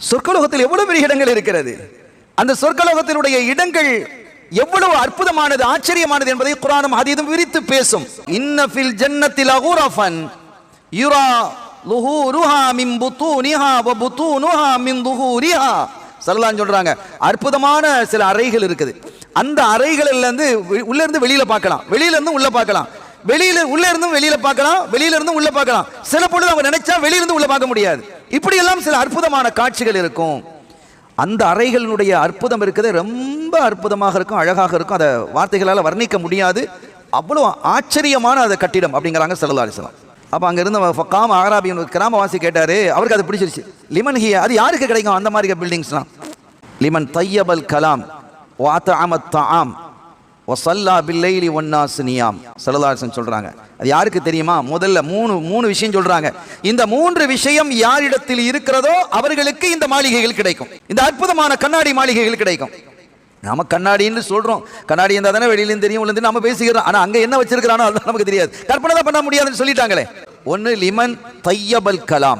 சொர்க்கலோகத்தில் எவ்வளவு பெரிய இடங்கள் இருக்கிறது? அந்த சொர்க்கலோகத்தினுடைய இடங்கள் எவ்வளவு அற்புதமானது ஆச்சரியமானது என்பதை குரானும் அதீதும் விரித்து பேசும். இன்னஃபில் ஜன்னத்தில் அகூரஃபன் யுரா லுஹூருஹா மின் புத்தூனிஹா வ புத்தூனுஹா மின் துஹூரிஹா சொல்லலாம்னு சொல்றாங்க. அற்புதமான சில அறைகள் இருக்குது. அந்த அறைகள்ல இருந்து வெ- உள்ள இருந்து வெளியில பார்க்கலாம். வெளியிலேருந்து உள்ளே உள்ள பார்க்கலாம். வெளியில உள்ள இருந்தும் வெளியில பார்க்கலாம் வெளியில இருந்தும் உள்ள பார்க்கலாம் சில பொழுது அவங்க நினைச்சா வெளியிலிருந்து உள்ள பார்க்க முடியாது இப்படி எல்லாம் சில அற்புதமான காட்சிகள் இருக்கும் அந்த அறைகளினுடைய அற்புதம் இருக்கிறது ரொம்ப அற்புதமாக இருக்கும் அழகாக இருக்கும் அதை வார்த்தைகளால் வர்ணிக்க முடியாது அவ்வளோ ஆச்சரியமான அந்த கட்டிடம் அப்படிங்கிறாங்க செல்லலாரிசலாம் அப்போ அங்கே இருந்த காம ஆராபி கிராமவாசி கேட்டார் அவருக்கு அது பிடிச்சிருச்சு லிமன் ஹியா அது யாருக்கு கிடைக்கும் அந்த மாதிரி பில்டிங்ஸ்லாம் லிமன் தையபல் கலாம் வாத்த அமத் தாம் ஒசல்லா பில்லைலி ஒன்னாசு நியாம். சல்லல்லாஹன் சொல்றாங்க. அது யாருக்கு தெரியுமா? முதல்ல மூணு மூணு விஷயம் சொல்றாங்க. இந்த மூன்று விஷயம் யாரிடத்தில் இருக்கிறதோ அவர்களுக்கு இந்த மாளிகைகள் கிடைக்கும். இந்த அற்புதமான கண்ணாடி மாளிகைகள் கிடைக்கும். நாம கண்ணாடின்னு சொல்றோம். கண்ணாடி இருந்தா தானே வெளியில தெரியும் உள்ள நம்ம பேசிக்கிறோம். ஆனா அங்க என்ன வச்சிருக்கிறானோ அதுதான் நமக்கு தெரியாது. கற்பனை தான் பண்ண முடியாதுன்னு சொல்லிட்டாங்களே. ஒன்னு லிமன் தையபல் கலாம்.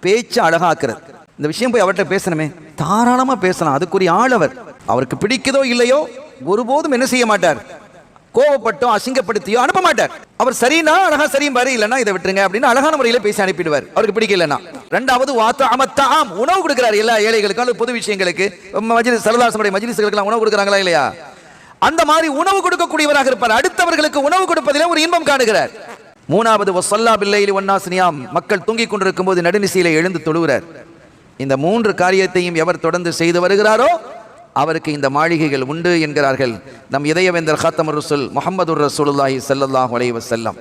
பேச்சு அழகாக்குறது. இந்த விஷயம் போய் அவர்கிட்ட பேசணுமே. தாராளமா பேசலாம். அதுக்குரிய ஆள் அவர். அவருக்கு பிடிக்குதோ இல்லையோ ஒருபோதும் என்ன செய்ய மாட்டார்? கோவப்பட்டோ அசிங்கப்படுத்தியோ அனுப்ப மாட்டார். அவர் சரினா அழகா சரியும் பாரு இல்லைன்னா இதை விட்டுருங்க அப்படின்னு அழகான முறையில் பேசி அனுப்பிடுவார். அவருக்கு பிடிக்கலன்னா ரெண்டாவது வாத்த அமத்தாம் உணவு கொடுக்கிறார் எல்லா ஏழைகளுக்கும். அல்லது பொது விஷயங்களுக்கு. மஜிலிஸ் சரதாசனுடைய மஜிலிஸ்களுக்கெல்லாம் உணவு கொடுக்குறாங்களா இல்லையா? அந்த மாதிரி உணவு கொடுக்கக்கூடியவராக இருப்பார். அடுத்தவர்களுக்கு உணவு கொடுப்பதில ஒரு இன்பம் காணுகிறார். மூணாவது வசல்லா பிள்ளையில் ஒன்னாசினியாம் மக்கள் தூங்கிக் கொண்டிருக்கும் போது நடுநிசையில எழுந்து தொழுகிறார். இந்த மூன்று காரியத்தையும் எவர் தொடர்ந்து செய்து வருகிறாரோ அவருக்கு இந்த மாளிகைகள் உண்டு என்கிறார்கள். நம் இதயவேந்தர் ஹாத்தமர் ரசூல் முகமது ரசூலுல்லாஹி சல்லாஹ் அலைவசல்லாம்